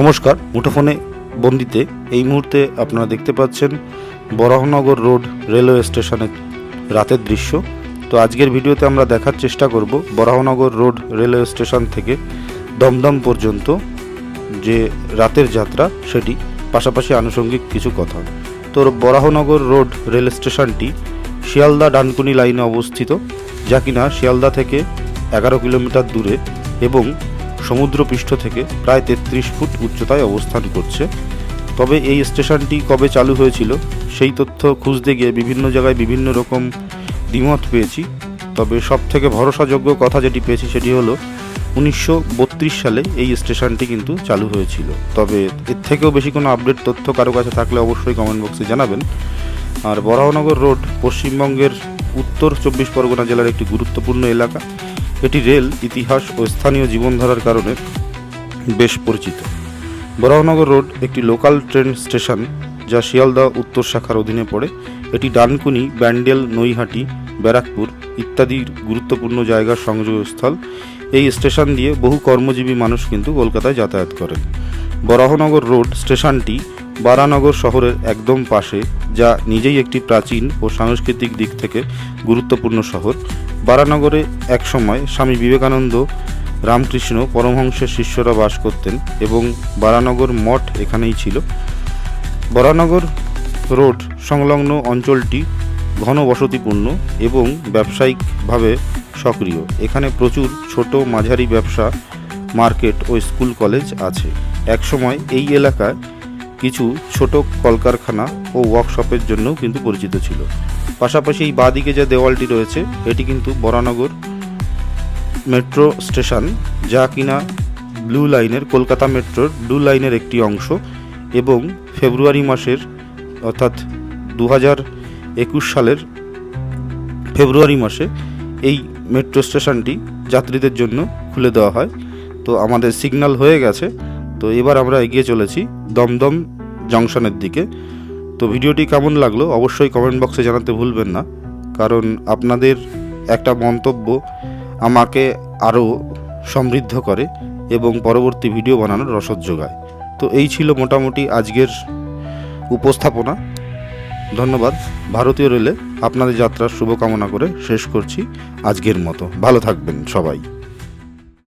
নমস্কার, মুঠোফোনে বন্দিতে এই মুহূর্তে আপনারা দেখতে পাচ্ছেন বরাহনগর রোড রেলওয়ে স্টেশনের রাতের দৃশ্য। তো আজকের ভিডিওতে আমরা দেখার চেষ্টা করব বরাহনগর রোড রেলওয়ে স্টেশন থেকে দমদম পর্যন্ত যে রাতের যাত্রা, সেটি পাশাপাশি আনুষঙ্গিক কিছু কথা। তো বরাহনগর রোড রেল স্টেশনটি শিয়ালদা ডানকুনি লাইনে অবস্থিত, যা কিনা শিয়ালদা থেকে এগারো কিলোমিটার দূরে এবং সমুদ্রপৃষ্ঠ থেকে প্রায় তেত্রিশ ফুট উচ্চতায় অবস্থান করছে। তবে এই স্টেশনটি কবে চালু হয়েছিল, সেই তথ্য খুঁজতে গিয়ে বিভিন্ন জায়গায় বিভিন্ন রকম দ্বিমত পেয়েছি। তবে সব থেকে ভরসাযোগ্য কথা যেটি পেয়েছি সেটি হলো, উনিশশো সালে এই স্টেশনটি কিন্তু চালু হয়েছিল। তবে এর থেকেও বেশি কোনো আপডেট তথ্য কারও কাছে থাকলে অবশ্যই কমেন্ট বক্সে জানাবেন। আর বরাহনগর রোড পশ্চিমবঙ্গের উত্তর চব্বিশ পরগনা জেলার একটি গুরুত্বপূর্ণ এলাকা। এটি রেল, ইতিহাস ও স্থানীয় জীবনধারার কারণে বেশ পরিচিত। বরাহনগর রোড একটি লোকাল ট্রেন স্টেশন যা শিয়ালদা উত্তর শাখার অধীনে পড়ে। এটি ডানকুনি, ব্যান্ডেল, নৈহাটি, ব্যারাকপুর ইত্যাদি গুরুত্বপূর্ণ জায়গার সংযোগস্থল। এই স্টেশন দিয়ে বহু কর্মজীবী মানুষ কিন্তু কলকাতায় যাতায়াত করেন। বরাহনগর রোড স্টেশনটি বারানগর শহরের একদম পাশে, যা নিজেই একটি প্রাচীন ও সাংস্কৃতিক দিক থেকে গুরুত্বপূর্ণ শহর, বারানগরে একসময় স্বামী বিবেকানন্দ রামকৃষ্ণ পরমহংসের শিষ্যরা বাস করতেন এবং বারানগর মঠ এখানেই ছিল। বরানগর রোড সংলগ্ন অঞ্চলটি ঘন বসতিপূর্ণ এবং ব্যবসায়িকভাবে সক্রিয়। এখানে প্রচুর ছোট মাঝারি ব্যবসা, মার্কেট ও স্কুল কলেজ আছে। একসময় এই এলাকায় কিছু ছোট কলকারখানা ও ওয়ার্কশপের জন্যও কিন্তু পরিচিত ছিল। পাশাপাশি এই বাঁদিকে যে দেওয়ালটি রয়েছে, এটি কিন্তু বরানগর মেট্রো স্টেশন, যা কিনা ব্লু লাইনের, কলকাতা মেট্রোর ব্লু লাইনের একটি অংশ এবং ফেব্রুয়ারি মাসের, অর্থাৎ দু হাজার একুশ সালের ফেব্রুয়ারি মাসে এই মেট্রো স্টেশনটি যাত্রীদের জন্য খুলে দেওয়া হয়। তো আমাদের সিগন্যাল হয়ে গেছে। তো এবার আমরা এগিয়ে চলেছি দমদম জংশনের দিকে। তো ভিডিওটি কেমন লাগল অবশ্যই কমেন্ট বক্সে জানাতে ভুলবেন না। কারণ আপনাদের একটা মন্তব্য আমাকে আরও সমৃদ্ধ করে এবং পরবর্তী ভিডিও বানানোর রসদ যোগায়। তো এই ছিল মোটামুটি আজকের উপস্থাপনা। ধন্যবাদ। ভারতীয় রেলে আপনাদের যাত্রার শুভকামনা করে শেষ করছি আজকের মতো। ভালো থাকবেন সবাই।